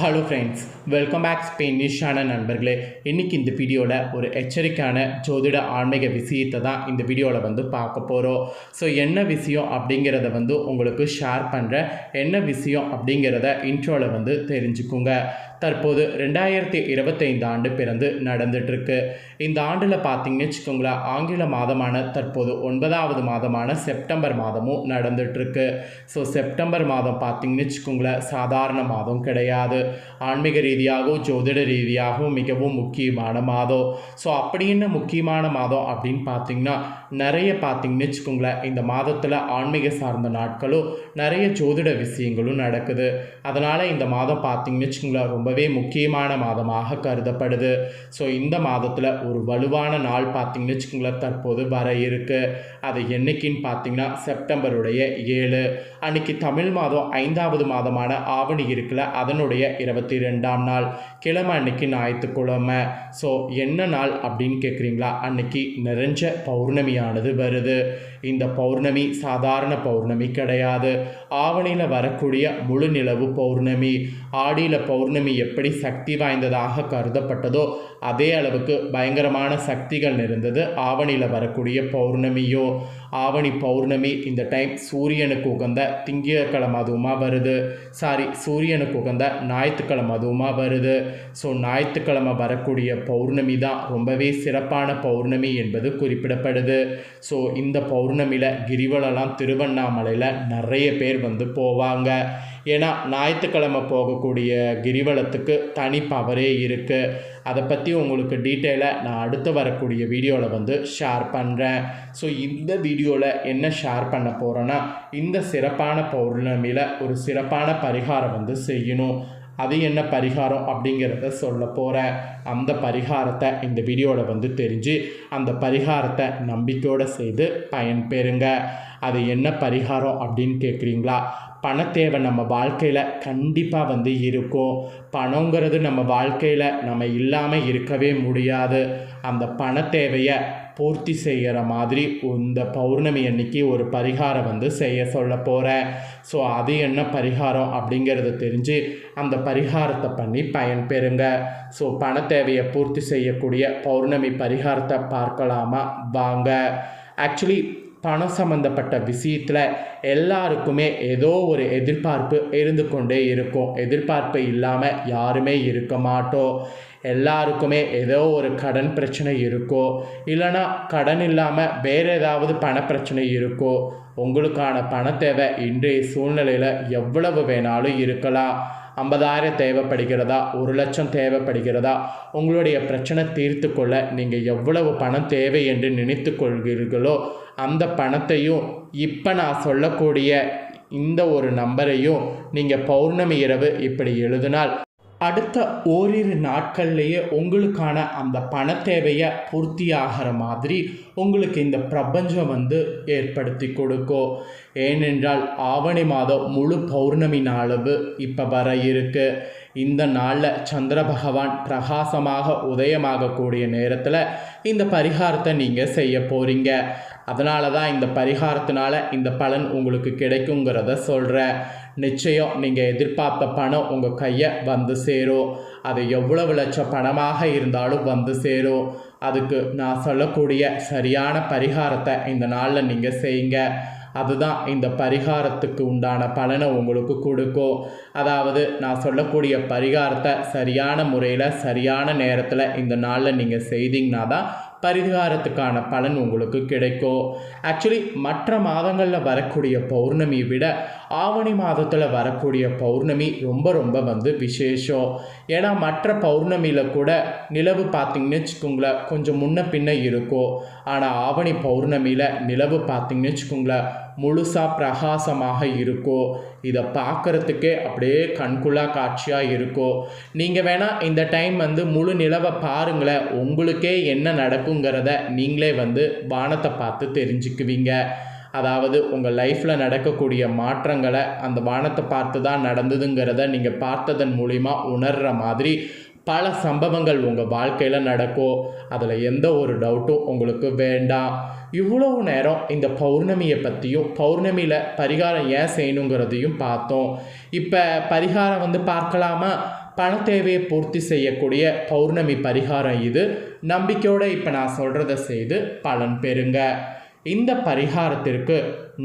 Hello friends welcome back ஸ்பெயினிஷான நண்பர்களே. இன்றைக்கி இந்த வீடியோவில் ஒரு எச்சரிக்கையான ஜோதிட ஆன்மீக விஷயத்தை தான் இந்த வீடியோவில் வந்து பார்க்க போகிறோம் ஸோ என்ன விஷயம் அப்படிங்கிறத வந்து உங்களுக்கு ஷேர் பண்ணுறேன் என்ன விஷயம் அப்படிங்கிறத இன்ட்ரோவில் வந்து தெரிஞ்சுக்குங்க. தற்போது ரெண்டாயிரத்தி இருபத்தைந்து ஆண்டு பிறந்து நடந்துட்டுருக்கு. இந்த ஆண்டில் பார்த்தீங்கன்னு வச்சுக்கோங்களேன் ஆங்கில மாதமான தற்போது ஒன்பதாவது மாதமான செப்டம்பர் மாதமும் நடந்துட்டுருக்கு. ஸோ செப்டம்பர் மாதம் பார்த்தீங்கன்னு வச்சுக்கோங்களேன் சாதாரண மாதம் கிடையாது. ஆன்மீக ரீதியாகவும் ஜோதிட ரீதியாகவும் மிகவும் முக்கியமான மாதம். ஸோ அப்படி என்ன முக்கியமான மாதம் அப்படின்னு பார்த்தீங்கன்னா நிறைய பார்த்தீங்கன்னு வச்சுக்கோங்களேன் இந்த மாதத்தில் ஆன்மீக சார்ந்த நாட்களும் நிறைய ஜோதிட விஷயங்களும் நடக்குது. அதனால் இந்த மாதம் பார்த்தீங்கன்னு வச்சுக்கோங்களேன் ரொம்ப ரொம்பவே முக்கியமான மாதமாக கருதப்படுது. ஸோ இந்த மாதத்தில் ஒரு வலுவான நாள் பார்த்தீங்கன்னு வச்சுக்கோங்களேன் தற்போது வர இருக்குது அது என்னைக்குன்னு பார்த்தீங்கன்னா செப்டம்பருடைய ஏழு. அன்னைக்கு தமிழ் மாதம் ஐந்தாவது மாதமான ஆவணி இருக்குல்ல அதனுடைய இருபத்தி ரெண்டாம் நாள். கிழமை அன்னைக்கு ஞாயிற்றுக்கிழமை. ஸோ என்ன நாள் அப்படின்னு கேட்குறீங்களா அன்னைக்கு நிறைஞ்ச பௌர்ணமியானது வருது. இந்த பௌர்ணமி சாதாரண பௌர்ணமி கிடையாது. ஆவணியில் வரக்கூடிய முழு நிலவு பௌர்ணமி. ஆடியில் பௌர்ணமி எப்படி சக்தி வாய்ந்ததாக கருதப்பட்டதோ அதே அளவுக்கு பயங்கரமான சக்திகள் இருந்தது ஆவணியில் வரக்கூடிய பௌர்ணமியோ ஆவணி பௌர்ணமி இந்த டைம் சூரியனுக்கு உகந்த திங்கக்கிழமை அதுவுமா வருது. சாரி சூரியனுக்கு உகந்த ஞாயிற்றுக்கிழமை அதுவுமா வருது. ஸோ ஞாயிற்றுக்கிழமை வரக்கூடிய பௌர்ணமி தான் ரொம்பவே சிறப்பான பௌர்ணமி என்பது குறிப்பிடப்படுது. ஸோ இந்த பௌர்ணமியில் கிரிவலம்லாம் திருவண்ணாமலையில் நிறைய பேர் வந்து போவாங்க. ஏன்னா ஞாயிற்றுக்கிழமை போகக்கூடிய கிரிவலத்துக்கு தனி பவரே இருக்குது அதை பற்றி உங்களுக்கு டீட்டெயிலாக நான் அடுத்து வரக்கூடிய வீடியோவில் வந்து ஷேர் பண்ணுறேன் ஸோ இந்த வீடியோவில் என்ன ஷேர் பண்ண போகிறேன்னா இந்த சிறப்பான பௌர்ணமியில் ஒரு சிறப்பான பரிகாரம் வந்து செய்யணும். அது என்ன பரிகாரம் அப்படிங்கிறத சொல்ல போகிறேன் அந்த பரிகாரத்தை இந்த வீடியோவில் வந்து தெரிஞ்சு அந்த பரிகாரத்தை நம்பிக்கையோடு செய்து பயன்பெறுங்க. அது என்ன பரிகாரம் அப்படின்னு கேட்குறீங்களா? பணத்தேவை நம்ம வாழ்க்கையில் கண்டிப்பாக வந்து இருக்கும். பணங்கிறது நம்ம வாழ்க்கையில் நம்ம இல்லாமல் இருக்கவே முடியாது. அந்த பணத்தேவையை பூர்த்தி செய்கிற மாதிரி இந்த பௌர்ணமி அன்னைக்கு ஒரு பரிகாரம் வந்து செய்ய சொல்ல போகிறேன் ஸோ அது என்ன பரிகாரம் அப்படிங்கிறத தெரிஞ்சு அந்த பரிகாரத்தை பண்ணி பயன்பெறுங்க ஸோ பண தேவையை பூர்த்தி செய்யக்கூடிய பௌர்ணமி பரிகாரத்தை பார்க்கலாமா? வாங்க. ஆக்சுவலி பணம் சம்மந்தப்பட்ட விஷயத்தில் எல்லாருக்குமே ஏதோ ஒரு எதிர்பார்ப்பு இருந்து கொண்டே இருக்கும். எதிர்பார்ப்பு இல்லாமல் யாருமே இருக்க மாட்டோம் எல்லாருக்குமே ஏதோ ஒரு கடன் பிரச்சனை இருக்கோ. இல்லைனா கடன் இல்லாமல் வேறு ஏதாவது பண பிரச்சனை இருக்கோ. உங்களுக்கான பண தேவை இன்றைய சூழ்நிலையில் எவ்வளவு வேணாலும் இருக்கலாம். ஐம்பதாயிரம் தேவைப்படுகிறதா? ஒரு லட்சம் தேவைப்படுகிறதா? உங்களுடைய பிரச்சனை தீர்த்து கொள்ள நீங்கள் எவ்வளவு பணம் தேவை என்று நினைத்து கொள்கிறீர்களோ அந்த பணத்தையும் இப்போ நான் சொல்லக்கூடிய இந்த ஒரு நம்பரையும் நீங்கள் பௌர்ணமி இரவு இப்படி எழுதினால் அடுத்த ஓரிரு நாட்கள்லேயே உங்களுக்கான அந்த பண தேவையை பூர்த்தி ஆகிற மாதிரி உங்களுக்கு இந்த பிரபஞ்சம் வந்து ஏற்படுத்தி கொடுக்கும் ஏனென்றால் ஆவணி மாதம் முழு பௌர்ணமி நாளவு இப்போ வர இருக்கு. இந்த நாளில் சந்திர பகவான் பிரகாசமாக உதயமாகக்கூடிய நேரத்தில் இந்த பரிகாரத்தை நீங்கள் செய்ய போகிறீங்க அதனால தான் இந்த பரிகாரத்தினால இந்த பலன் உங்களுக்கு கிடைக்குங்கிறத சொல்கிறேன் நிச்சயம் நீங்கள் எதிர்பார்த்த பணம் உங்கள் கையை வந்து சேரும். அது எவ்வளவு லட்சம் பணமாக இருந்தாலும் வந்து சேரும். அதுக்கு நான் சொல்லக்கூடிய சரியான பரிகாரத்தை இந்த நாளில் நீங்கள் செய்யுங்க. அதுதான் இந்த பரிகாரத்துக்கு உண்டான பலனை உங்களுக்கு கொடுக்கும். அதாவது நான் சொல்லக்கூடிய பரிகாரத்தை சரியான முறையில் சரியான நேரத்தில் இந்த நாளில் நீங்கள் செய்தீங்கன்னா தான் பரிகாரத்துக்கான பலன் உங்களுக்கு கிடைக்கும். ஆக்சுவலி மற்ற மாதங்களில் வரக்கூடிய பௌர்ணமியை விட ஆவணி மாதத்தில் வரக்கூடிய பௌர்ணமி ரொம்ப ரொம்ப வந்து விசேஷம். ஏன்னா மற்ற பௌர்ணமியில் கூட நிலவு பார்த்திங்கன்னு வச்சுக்கோங்களேன் கொஞ்சம் முன்ன பின்ன இருக்கும். ஆனால் ஆவணி பௌர்ணமியில் நிலவு பார்த்திங்கன்னு வச்சுக்கோங்களேன் முழுசாக பிரகாசமாக இருக்கும் இதை பார்க்குறதுக்கே அப்படியே கண்குள்ளா காட்சியாக இருக்கும் நீங்கள் வேணால் இந்த டைம் வந்து முழு நிலவை பாருங்களேன் உங்களுக்கே என்ன நடக்குங்கிறத நீங்களே வந்து வானத்தை பார்த்து தெரிஞ்சுக்குவீங்க. அதாவது உங்கள் லைஃப்பில் நடக்கக்கூடிய மாற்றங்களை அந்த வானத்தை பார்த்து தான் நடந்ததுங்கிறத நீங்கள் பார்த்ததன் மூலிமா உணர்கிற மாதிரி பல சம்பவங்கள் உங்கள் வாழ்க்கையில் நடக்கும் அதில் எந்த ஒரு டவுட்டும் உங்களுக்கு வேண்டாம். இவ்வளவு நேரம் இந்த பௌர்ணமியை பற்றியும் பௌர்ணமியில் பரிகாரம் ஏன் செய்யணுங்கிறதையும் பார்த்தோம். இப்போ பரிகாரம் வந்து பார்க்கலாமா? பண தேவையை பூர்த்தி செய்யக்கூடிய பௌர்ணமி பரிகாரம் இது. நம்பிக்கையோடு இப்போ நான் சொல்கிறத செய்து பலன் பெறுங்க. இந்த பரிகாரத்திற்கு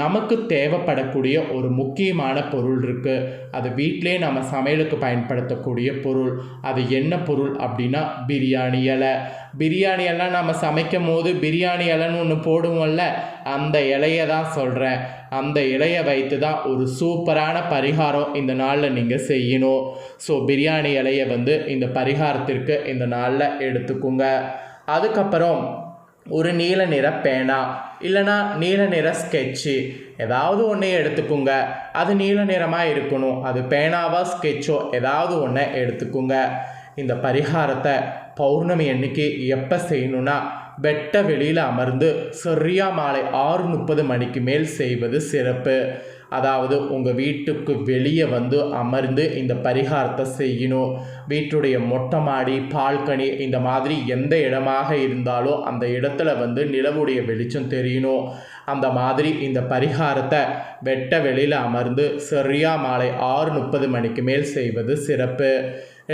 நமக்கு தேவைப்படக்கூடிய ஒரு முக்கியமான பொருள் இருக்குது அது வீட்டிலே நம்ம சமையலுக்கு பயன்படுத்தக்கூடிய பொருள். அது என்ன பொருள் அப்படின்னா பிரியாணி இலை. பிரியாணி எல்லாம் நம்ம சமைக்கும் போது பிரியாணி இலைன்னு ஒன்று போடுவோம்ல அந்த இலையை தான் சொல்கிறேன் அந்த இலையை வைத்து தான் ஒரு சூப்பரான பரிகாரம் இந்த நாளில் நீங்கள் செய்யணும். ஸோ பிரியாணி இலையை வந்து இந்த பரிகாரத்திற்கு இந்த நாளில் எடுத்துக்கோங்க. அதுக்கப்புறம் ஒரு நீல நிற பேனா இல்லைனா நீல நிற ஸ்கெட்சு ஏதாவது ஒன்றை எடுத்துக்கோங்க. அது நீல நிறமாக இருக்கணும். அது பேனாவா ஸ்கெட்சோ ஏதாவது ஒன்றை எடுத்துக்கோங்க. இந்த பரிகாரத்தை பௌர்ணமி அன்னைக்கு எப்போ செய்யணும்னா வெட்ட வெளியில் அமர்ந்து சரியாக மாலை ஆறு முப்பது மணிக்கு மேல் செய்வது சிறப்பு. அதாவது உங்கள் வீட்டுக்கு வெளியே வந்து அமர்ந்து இந்த பரிகாரத்தை செய்யணும். வீட்டுடைய மொட்டை மாடி பால்கனி இந்த மாதிரி எந்த இடமாக இருந்தாலும் அந்த இடத்துல வந்து நிலவுடைய வெளிச்சம் தெரியணும். அந்த மாதிரி இந்த பரிகாரத்தை வெட்ட வெளியில் அமர்ந்து சரியாக மாலை ஆறு முப்பது மணிக்கு மேல் செய்வது சிறப்பு.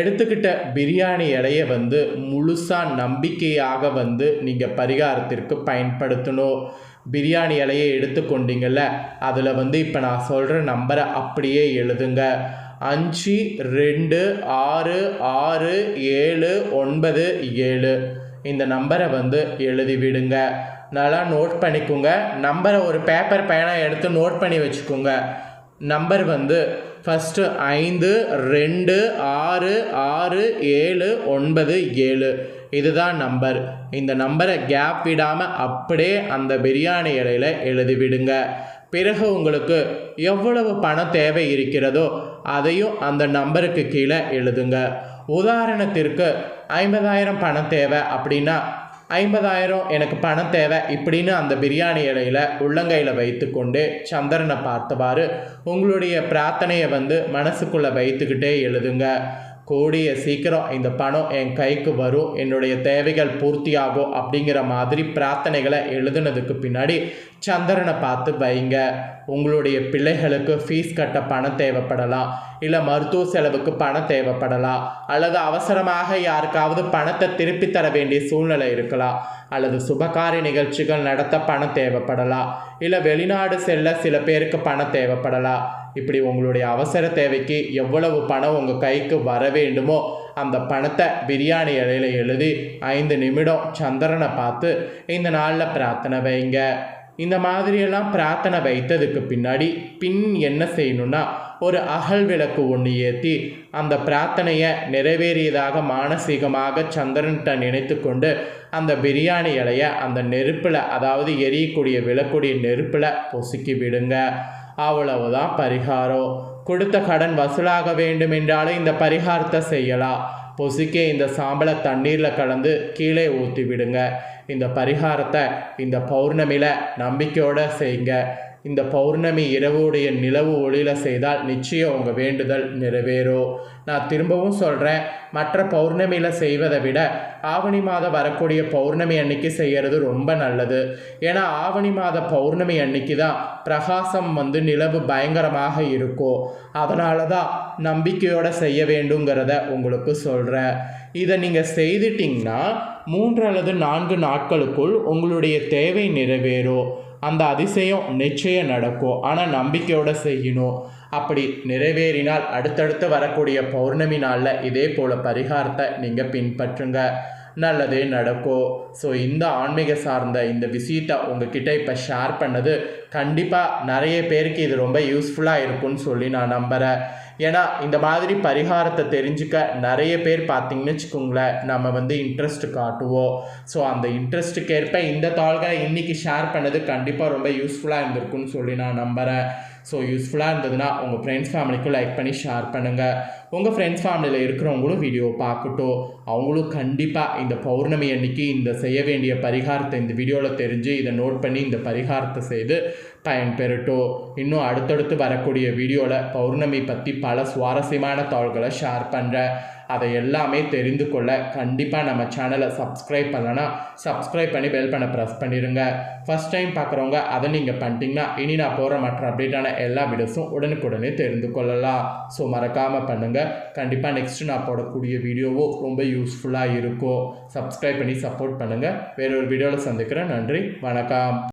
எடுத்துக்கிட்ட பிரியாணி இலையை வந்து முழுசாக நம்பிக்கையாக வந்து நீங்கள் பரிகாரத்திற்கு பயன்படுத்தணும். பிரியாணி இலையை எடுத்துக்கொண்டீங்கள்ல அதில் வந்து இப்போ நான் சொல்கிற நம்பரை அப்படியே எழுதுங்க. அஞ்சு ரெண்டு ஆறு ஆறு ஏழு ஒன்பது ஏழு. இந்த நம்பரை வந்து எழுதி விடுங்க. நல்லா நோட் பண்ணிக்கோங்க. நம்பரை ஒரு பேப்பர் பேனா எடுத்து நோட் பண்ணி வச்சுக்கோங்க. நம்பர் வந்து ஃபஸ்ட்டு ஐந்து ரெண்டு ஆறு ஆறு ஏழு ஒன்பது ஏழு. இதுதான் நம்பர். இந்த நம்பரை கேப் விடாமல் அப்படியே அந்த பிரியாணி இலையில் எழுதி விடுங்க பிறகு உங்களுக்கு எவ்வளவு பணம் தேவை இருக்கிறதோ அதையும் அந்த நம்பருக்கு கீழே எழுதுங்க. உதாரணத்திற்கு ஐம்பதாயிரம் பணம் தேவை அப்படின்னா ஐம்பதாயிரம் எனக்கு பணம் தேவை இப்படின்னு அந்த பிரியாணி இலையில் உள்ளங்கையில் வைத்துக்கொண்டு சந்திரனை பார்த்தவாறு உங்களுடைய பிரார்த்தனையை வந்து மனசுக்குள்ளே வைத்துக்கிட்டே எழுதுங்க. கூடிய சீக்கிரம் இந்த பணம் என் கைக்கு வரும். என்னுடைய தேவைகள் பூர்த்தியாகும் அப்படிங்கிற மாதிரி பிரார்த்தனைகளை எழுதுனதுக்கு பின்னாடி சந்திரனை பார்த்து வைங்க. உங்களுடைய பிள்ளைகளுக்கு ஃபீஸ் கட்ட பணம் தேவைப்படலாம் இல்லை மருத்துவ செலவுக்கு பணம் தேவைப்படலாம் அல்லது அவசரமாக யாருக்காவது பணத்தை திருப்பி தர வேண்டிய சூழ்நிலை இருக்கலாம் அல்லது சுபகாரிய நிகழ்ச்சிகள் நடத்த பணம் தேவைப்படலாம் இல்லை வெளிநாடு செல்ல சில பேருக்கு பணம் தேவைப்படலாம் இப்படி உங்களுடைய அவசர தேவைக்கு எவ்வளவு பணம் உங்கள் கைக்கு வர வேண்டுமோ அந்த பணத்தை பிரியாணி இலையில் எழுதி ஐந்து நிமிடம் சந்திரனை பார்த்து இந்த நாளில் பிரார்த்தனை வைங்க. இந்த மாதிரியெல்லாம் பிரார்த்தனை வைத்ததுக்கு பின்னாடி பின் என்ன செய்யணும்னா ஒரு அகல் விளக்கு ஒன்று ஏற்றி அந்த பிரார்த்தனையை நிறைவேறியதாக மானசீகமாக சந்திரன்கிட்ட நினைத்து கொண்டு அந்த பிரியாணி இலையை அந்த நெருப்பில் அதாவது எரியக்கூடிய விளக்குடைய நெருப்பில் பொசுக்கி விடுங்க. அவ்வளவுதான் பரிகாரம். கொடுத்த கடன் வசூலாக வேண்டும் என்றாலும் இந்த பரிகாரத்தை செய்யலாம். பொசுக்கே இந்த சாம்பலை தண்ணீரில் கலந்து கீழே ஊற்றி விடுங்க. இந்த பரிகாரத்தை இந்த பௌர்ணமியில் நம்பிக்கையோடு செய்யுங்க. இந்த பௌர்ணமி இரவுடைய நிலவு ஒளியில் செய்தால் நிச்சயம் உங்கள் வேண்டுதல் நிறைவேறும் நான் திரும்பவும் சொல்கிறேன் மற்ற பௌர்ணமியில் செய்வதை விட ஆவணி மாதம் வரக்கூடிய பௌர்ணமி அன்னைக்கு செய்கிறது ரொம்ப நல்லது. ஏன்னா ஆவணி மாத பௌர்ணமி அன்னைக்கு தான் பிரகாசம் வந்து நிலவு பயங்கரமாக இருக்கும் அதனால தான் நம்பிக்கையோடு செய்ய வேண்டுங்கிறத உங்களுக்கு சொல்கிறேன் இதை நீங்கள் செய்துட்டிங்கன்னா மூன்று அல்லது நான்கு நாட்களுக்குள் உங்களுடைய தேவை நிறைவேறும் அந்த அதிசயம் நிச்சயம் நடக்கும். ஆனால் நம்பிக்கையோடு செய்யணும். அப்படி நிறைவேறினால் அடுத்தடுத்து வரக்கூடிய பௌர்ணமி நாளில் இதே போல் பரிகாரத்தை நீங்கள் பின்பற்றுங்க. நல்லதே நடக்கும் ஸோ இந்த ஆன்மீக சார்ந்த இந்த விஷயத்தை உங்ககிட்ட இப்போ ஷேர் பண்ணது கண்டிப்பாக நிறைய பேருக்கு இது ரொம்ப யூஸ்ஃபுல்லாக இருக்கும்னு சொல்லி நான் நம்புகிறேன் ஏன்னா இந்த மாதிரி பரிகாரத்தை தெரிஞ்சுக்க நிறைய பேர் பார்த்தீங்கன்னு வச்சுக்கோங்களேன் நம்ம வந்து இன்ட்ரெஸ்ட் காட்டுவோம். ஸோ அந்த இன்ட்ரெஸ்ட்டுக்கு ஏற்ப இந்த தாள்களை இன்றைக்கி ஷேர் பண்ணது கண்டிப்பாக ரொம்ப யூஸ்ஃபுல்லாக இருந்திருக்குன்னு சொல்லி நான் நம்புகிறேன் ஸோ யூஸ்ஃபுல்லாக இருந்ததுன்னா உங்கள் ஃப்ரெண்ட்ஸ் ஃபேமிலிக்கும் லைக் பண்ணி ஷேர் பண்ணுங்கள் உங்கள் ஃப்ரெண்ட்ஸ் ஃபேமிலியில் இருக்கிறவங்களும் வீடியோ பார்க்கட்டும். அவங்களும் கண்டிப்பாக இந்த பௌர்ணமி அன்னைக்கு இந்த செய்ய வேண்டிய பரிகாரத்தை இந்த வீடியோவில் தெரிஞ்சு இதை நோட் பண்ணி இந்த பரிகாரத்தை செய்து பயன்பெறட்டும். இன்னும் அடுத்தடுத்து வரக்கூடிய வீடியோவில் பௌர்ணமி பற்றி பல சுவாரஸ்யமான தாள்களை ஷேர் பண்ணுறேன் அதை எல்லாமே தெரிந்து கொள்ள கண்டிப்பாக நம்ம சேனலை சப்ஸ்கிரைப் பண்ணலன்னா சப்ஸ்கிரைப் பண்ணி பெல் பண்ண ப்ரெஸ் பண்ணிடுங்க ஃபஸ்ட் டைம் பார்க்குறவங்க அதை நீங்கள் பண்ணிட்டீங்கன்னா இனி நான் போகிற மற்ற அப்டேட்டான எல்லா வீடியோஸும் உடனுக்குடனே தெரிந்து கொள்ளலாம். ஸோ மறக்காமல் பண்ணுங்கள் கண்டிப்பாக நெக்ஸ்ட்டு நான் போடக்கூடிய வீடியோவும் ரொம்ப யூஸ்ஃபுல்லாக இருக்கும். சப்ஸ்கிரைப் பண்ணி சப்போர்ட் பண்ணுங்கள் வேறொரு வீடியோவில் சந்திக்கிறேன். நன்றி. வணக்கம்.